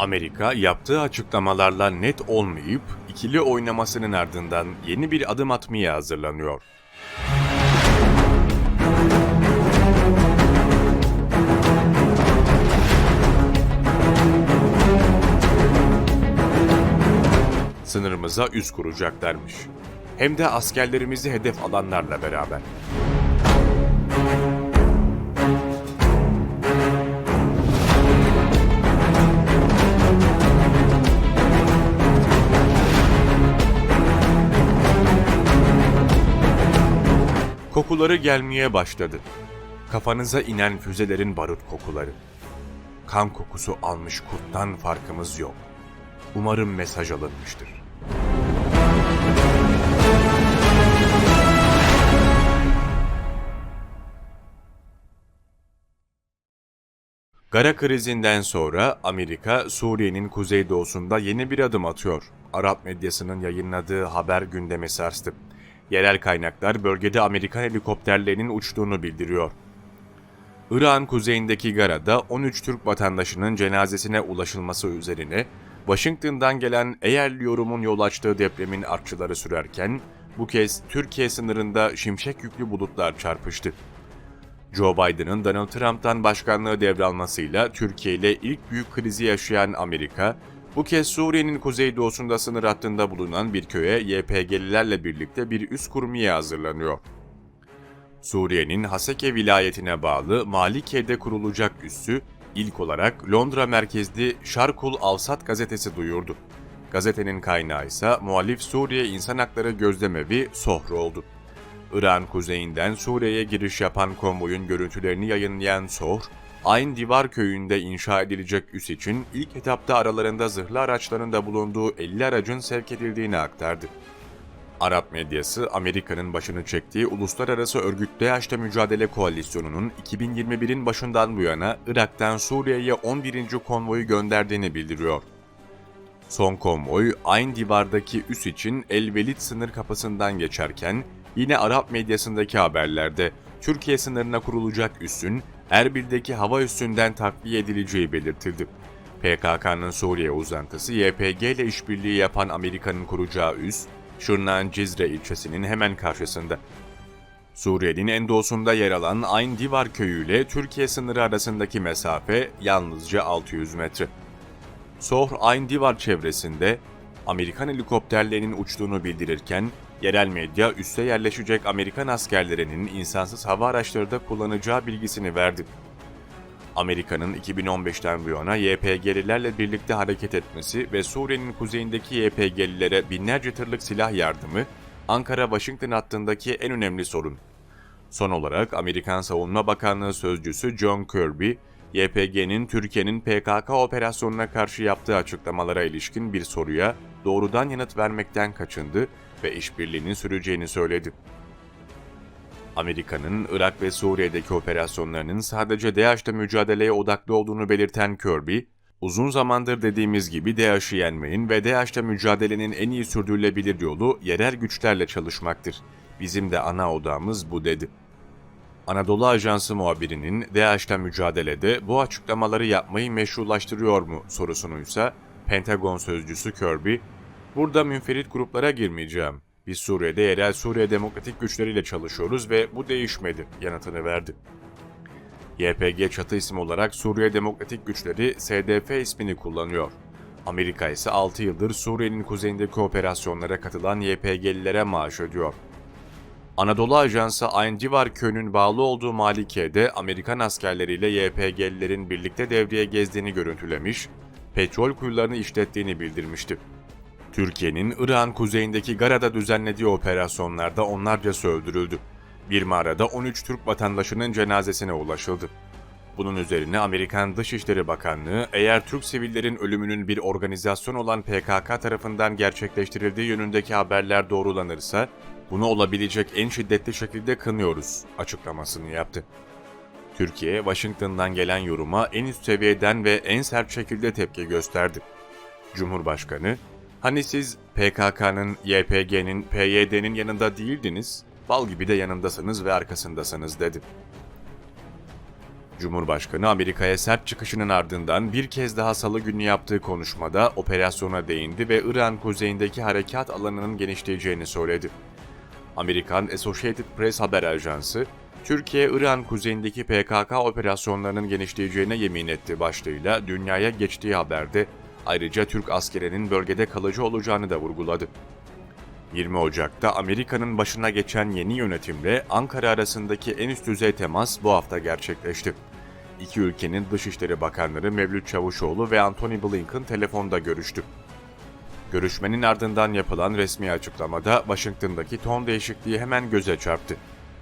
Amerika yaptığı açıklamalarla net olmayıp ikili oynamasının ardından yeni bir adım atmaya hazırlanıyor. Sınırımıza üs kuracaklarmış. Hem de askerlerimizi hedef alanlarla beraber. Kokuları gelmeye başladı. Kafanıza inen füzelerin barut kokuları. Kan kokusu almış kurttan farkımız yok. Umarım mesaj alınmıştır. Gara krizinden sonra Amerika Suriye'nin kuzeydoğusunda yeni bir adım atıyor. Arap medyasının yayınladığı haber gündemi sarstı. Yerel kaynaklar bölgede Amerikan helikopterlerinin uçtuğunu bildiriyor. Irak'ın kuzeyindeki Gara'da 13 Türk vatandaşının cenazesine ulaşılması üzerine Washington'dan gelen Eğerli yorumun yol açtığı depremin artçıları sürerken bu kez Türkiye sınırında şimşek yüklü bulutlar çarpıştı. Joe Biden'ın Donald Trump'tan başkanlığı devralmasıyla Türkiye ile ilk büyük krizi yaşayan Amerika, bu kez Suriye'nin kuzeydoğusunda sınır hattında bulunan bir köye YPG'lilerle birlikte bir üs kurmaya hazırlanıyor. Suriye'nin Haseke vilayetine bağlı Malike'de kurulacak üssü, ilk olarak Londra merkezli Şarkul Alsat gazetesi duyurdu. Gazetenin kaynağı ise muhalif Suriye İnsan Hakları Gözlemevi Sohr oldu. İran kuzeyinden Suriye'ye giriş yapan konvoyun görüntülerini yayınlayan Sohr, Ayn Divar köyünde inşa edilecek üs için ilk etapta aralarında zırhlı araçların da bulunduğu 50 aracın sevk edildiğini aktardı. Arap medyası Amerika'nın başını çektiği Uluslararası Örgüt DAEŞ'te Mücadele Koalisyonu'nun 2021'in başından bu yana Irak'tan Suriye'ye 11. konvoyu gönderdiğini bildiriyor. Son konvoy Ayn Divar'daki üs için El Velid sınır kapısından geçerken yine Arap medyasındaki haberlerde Türkiye sınırına kurulacak üssün Erbil'deki hava üssünden takviye edileceği belirtildi. PKK'nın Suriye uzantısı YPG ile işbirliği yapan Amerika'nın kuracağı üs, Şırnak'ın Cizre ilçesinin hemen karşısında. Suriye'nin en doğusunda yer alan Ayn Divar köyü ile Türkiye sınırı arasındaki mesafe yalnızca 600 metre. Sohr Ayn Divar çevresinde Amerikan helikopterlerinin uçtuğunu bildirirken, yerel medya üste yerleşecek Amerikan askerlerinin insansız hava araçları da kullanacağı bilgisini verdi. Amerika'nın 2015'ten bu yana YPG'lilerle birlikte hareket etmesi ve Suriye'nin kuzeyindeki YPG'lilere binlerce tırlık silah yardımı, Ankara-Washington hattındaki en önemli sorun. Son olarak Amerikan Savunma Bakanlığı Sözcüsü John Kirby, YPG'nin Türkiye'nin PKK operasyonuna karşı yaptığı açıklamalara ilişkin bir soruya doğrudan yanıt vermekten kaçındı ve işbirliğinin süreceğini söyledi. Amerika'nın Irak ve Suriye'deki operasyonlarının sadece DAEŞ'le mücadeleye odaklı olduğunu belirten Kirby, uzun zamandır dediğimiz gibi DAEŞ'i yenmenin ve DAEŞ'le mücadelenin en iyi sürdürülebilir yolu yerel güçlerle çalışmaktır. Bizim de ana odamız bu dedi. Anadolu Ajansı muhabirinin DAEŞ'le mücadelede bu açıklamaları yapmayı meşrulaştırıyor mu sorusunuysa Pentagon sözcüsü Kirby, burada münferit gruplara girmeyeceğim. Biz Suriye'de yerel Suriye Demokratik Güçleriyle çalışıyoruz ve bu değişmedi yanıtını verdi. YPG çatı ismi olarak Suriye Demokratik Güçleri SDF ismini kullanıyor. Amerika ise 6 yıldır Suriye'nin kuzeyindeki operasyonlara katılan YPG'lilere maaş ödüyor. Anadolu Ajansı Ayn Divar köyünün bağlı olduğu Malike'de Amerikan askerleriyle YPG'lilerin birlikte devreye gezdiğini görüntülemiş, petrol kuyularını işlettiğini bildirmişti. Türkiye'nin İran kuzeyindeki Gara'da düzenlediği operasyonlarda onlarca öldürüldü. Bir mağarada 13 Türk vatandaşının cenazesine ulaşıldı. Bunun üzerine Amerikan Dışişleri Bakanlığı eğer Türk sivillerin ölümünün bir organizasyon olan PKK tarafından gerçekleştirildiği yönündeki haberler doğrulanırsa bunu olabilecek en şiddetli şekilde kınıyoruz açıklamasını yaptı. Türkiye, Washington'dan gelen yoruma en üst seviyeden ve en sert şekilde tepki gösterdi. Cumhurbaşkanı, hani siz PKK'nın, YPG'nin, PYD'nin yanında değildiniz, bal gibi de yanındasınız ve arkasındasınız dedi. Cumhurbaşkanı Amerika'ya sert çıkışının ardından bir kez daha salı günü yaptığı konuşmada operasyona değindi ve İran kuzeyindeki harekat alanının genişleyeceğini söyledi. Amerikan Associated Press haber ajansı, Türkiye, İran kuzeyindeki PKK operasyonlarının genişleyeceğine yemin etti başlığıyla dünyaya geçtiği haberde ayrıca Türk askerinin bölgede kalıcı olacağını da vurguladı. 20 Ocak'ta Amerika'nın başına geçen yeni yönetimle Ankara arasındaki en üst düzey temas bu hafta gerçekleşti. İki ülkenin Dışişleri Bakanları Mevlüt Çavuşoğlu ve Antony Blinken telefonda görüştü. Görüşmenin ardından yapılan resmi açıklamada Washington'daki ton değişikliği hemen göze çarptı.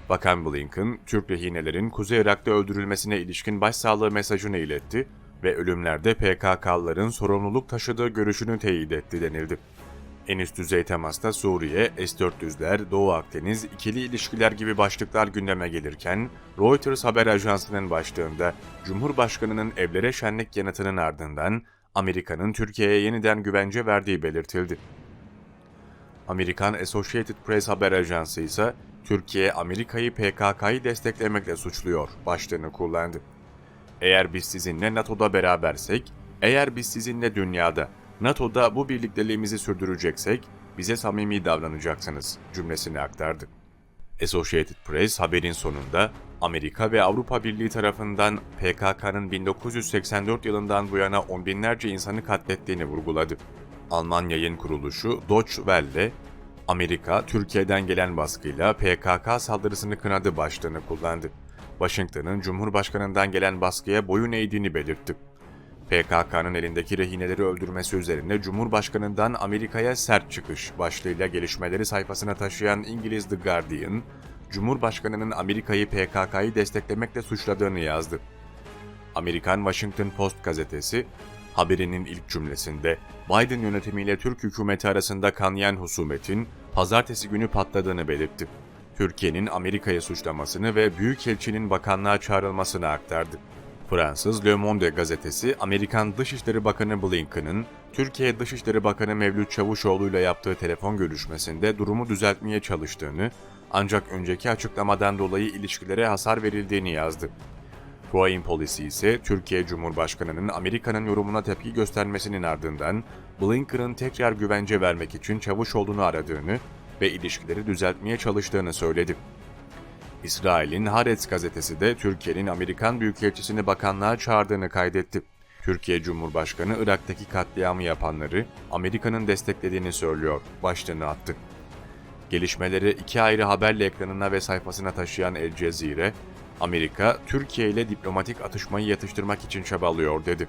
Bakan Blinken, Türk rehinelerin Kuzey Irak'ta öldürülmesine ilişkin başsağlığı mesajını iletti ve ölümlerde PKK'lıların sorumluluk taşıdığı görüşünü teyit etti denildi. En üst düzey temasta Suriye, S-400'ler, Doğu Akdeniz, ikili ilişkiler gibi başlıklar gündeme gelirken, Reuters haber ajansının başlığında Cumhurbaşkanı'nın evlere şenlik yanıtının ardından Amerika'nın Türkiye'ye yeniden güvence verdiği belirtildi. Amerikan Associated Press haber ajansı ise Türkiye Amerika'yı PKK'yı desteklemekle suçluyor başlığını kullandı. Eğer biz sizinle NATO'da berabersek, eğer biz sizinle dünyada, NATO'da bu birlikteliğimizi sürdüreceksek bize samimi davranacaksınız cümlesini aktardı. Associated Press haberin sonunda Amerika ve Avrupa Birliği tarafından PKK'nın 1984 yılından bu yana on binlerce insanı katlettiğini vurguladı. Alman yayın kuruluşu Deutsche Welle, Amerika, Türkiye'den gelen baskıyla PKK saldırısını kınadı başlığını kullandı. Washington'ın Cumhurbaşkanı'ndan gelen baskıya boyun eğdiğini belirtti. PKK'nın elindeki rehineleri öldürmesi üzerine Cumhurbaşkanı'ndan Amerika'ya sert çıkış başlığıyla gelişmeleri sayfasına taşıyan İngiliz The Guardian, Cumhurbaşkanı'nın Amerika'yı PKK'yı desteklemekle suçladığını yazdı. Amerikan Washington Post gazetesi, haberinin ilk cümlesinde Biden yönetimiyle Türk hükümeti arasında kanayan husumetin pazartesi günü patladığını belirtti. Türkiye'nin Amerika'ya suçlamasını ve Büyükelçinin bakanlığa çağrılmasını aktardı. Fransız Le Monde gazetesi, Amerikan Dışişleri Bakanı Blinken'ın Türkiye Dışişleri Bakanı Mevlüt Çavuşoğlu ile yaptığı telefon görüşmesinde durumu düzeltmeye çalıştığını, ancak önceki açıklamadan dolayı ilişkilere hasar verildiğini yazdı. Foreign Policy ise Türkiye Cumhurbaşkanı'nın Amerika'nın yorumuna tepki göstermesinin ardından Blinken'ın tekrar güvence vermek için Çavuşoğlu'nu aradığını ve ilişkileri düzeltmeye çalıştığını söyledi. İsrail'in Haaretz gazetesi de Türkiye'nin Amerikan Büyükelçisini bakanlığa çağırdığını kaydetti. Türkiye Cumhurbaşkanı Irak'taki katliamı yapanları Amerika'nın desteklediğini söylüyor, başlığını attı. Gelişmeleri iki ayrı haberle ekranına ve sayfasına taşıyan El Cezire, Amerika, Türkiye ile diplomatik atışmayı yatıştırmak için çabalıyor dedi.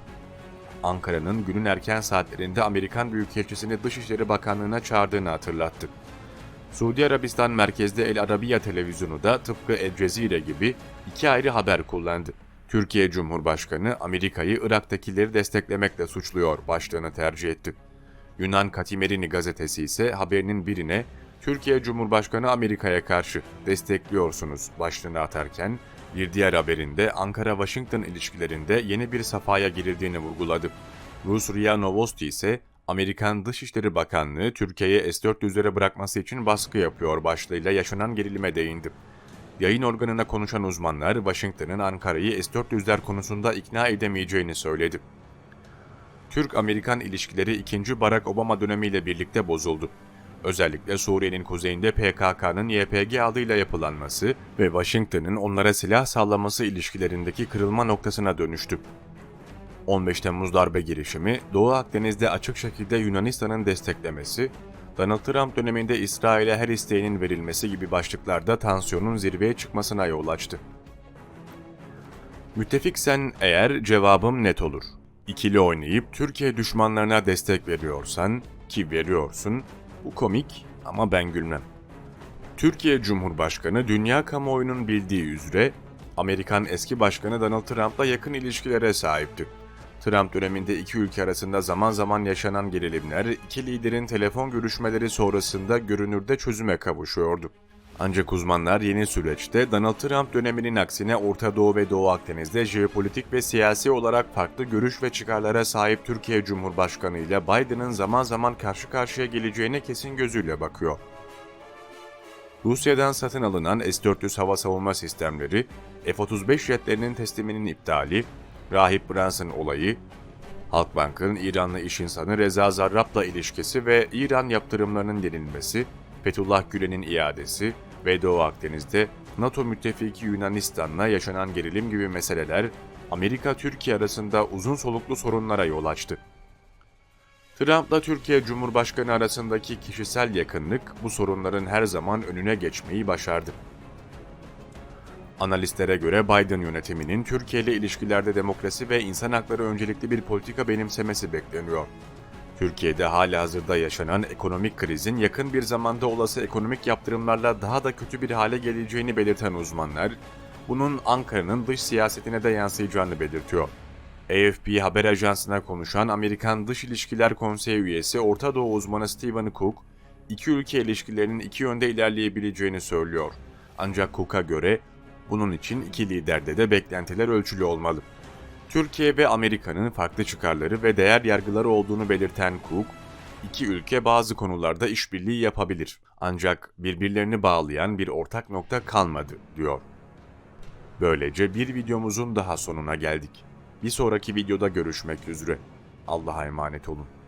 Ankara'nın günün erken saatlerinde Amerikan Büyükelçisini Dışişleri Bakanlığı'na çağırdığını hatırlattı. Suudi Arabistan merkezli El Arabiya televizyonu da tıpkı El Cezire gibi iki ayrı haber kullandı. Türkiye Cumhurbaşkanı Amerika'yı Irak'takileri desteklemekle suçluyor başlığını tercih etti. Yunan Katimerini gazetesi ise haberinin birine Türkiye Cumhurbaşkanı Amerika'ya karşı destekliyorsunuz başlığını atarken bir diğer haberinde Ankara-Washington ilişkilerinde yeni bir safhaya girildiğini vurguladı. Rus RIA Novosti ise Amerikan Dışişleri Bakanlığı Türkiye'ye S-400'lere bırakması için baskı yapıyor başlığıyla yaşanan gerilime değindi. Yayın organına konuşan uzmanlar Washington'ın Ankara'yı S-400'ler konusunda ikna edemeyeceğini söyledi. Türk-Amerikan ilişkileri 2. Barack Obama dönemiyle birlikte bozuldu. Özellikle Suriye'nin kuzeyinde PKK'nın YPG adıyla yapılanması ve Washington'ın onlara silah sağlaması ilişkilerindeki kırılma noktasına dönüştü. 15 Temmuz darbe girişimi, Doğu Akdeniz'de açık şekilde Yunanistan'ın desteklemesi, Donald Trump döneminde İsrail'e her isteğinin verilmesi gibi başlıklarda tansiyonun zirveye çıkmasına yol açtı. Müttefiksen eğer cevabım net olur. İkili oynayıp Türkiye düşmanlarına destek veriyorsan, ki veriyorsun, bu komik ama ben gülmem. Türkiye Cumhurbaşkanı dünya kamuoyunun bildiği üzere Amerikan eski başkanı Donald Trump'la yakın ilişkilere sahipti. Trump döneminde iki ülke arasında zaman zaman yaşanan gerilimler iki liderin telefon görüşmeleri sonrasında görünürde çözüme kavuşuyordu. Ancak uzmanlar yeni süreçte Donald Trump döneminin aksine Orta Doğu ve Doğu Akdeniz'de jeopolitik ve siyasi olarak farklı görüş ve çıkarlara sahip Türkiye Cumhurbaşkanı ile Biden'ın zaman zaman karşı karşıya geleceğine kesin gözüyle bakıyor. Rusya'dan satın alınan S-400 hava savunma sistemleri, F-35 jetlerinin tesliminin iptali, Rahip Brunson olayı, Halkbank'ın İranlı iş insanı Reza Zarrab'la ilişkisi ve İran yaptırımlarının yenilmesi, Fethullah Gülen'in iadesi ve Doğu Akdeniz'de NATO müttefiki Yunanistan'la yaşanan gerilim gibi meseleler Amerika-Türkiye arasında uzun soluklu sorunlara yol açtı. Trump'la Türkiye Cumhurbaşkanı arasındaki kişisel yakınlık bu sorunların her zaman önüne geçmeyi başardı. Analistlere göre Biden yönetiminin Türkiye ile ilişkilerde demokrasi ve insan hakları öncelikli bir politika benimsemesi bekleniyor. Türkiye'de halihazırda yaşanan ekonomik krizin yakın bir zamanda olası ekonomik yaptırımlarla daha da kötü bir hale geleceğini belirten uzmanlar, bunun Ankara'nın dış siyasetine de yansıyacağını belirtiyor. AFP haber ajansına konuşan Amerikan Dış İlişkiler Konseyi üyesi Orta Doğu uzmanı Stephen Cook, iki ülke ilişkilerinin iki yönde ilerleyebileceğini söylüyor. Ancak Cook'a göre bunun için iki liderde de beklentiler ölçülü olmalı. Türkiye ve Amerika'nın farklı çıkarları ve değer yargıları olduğunu belirten Cook, iki ülke bazı konularda işbirliği yapabilir ancak birbirlerini bağlayan bir ortak nokta kalmadı diyor. Böylece bir videomuzun daha sonuna geldik. Bir sonraki videoda görüşmek üzere. Allah'a emanet olun.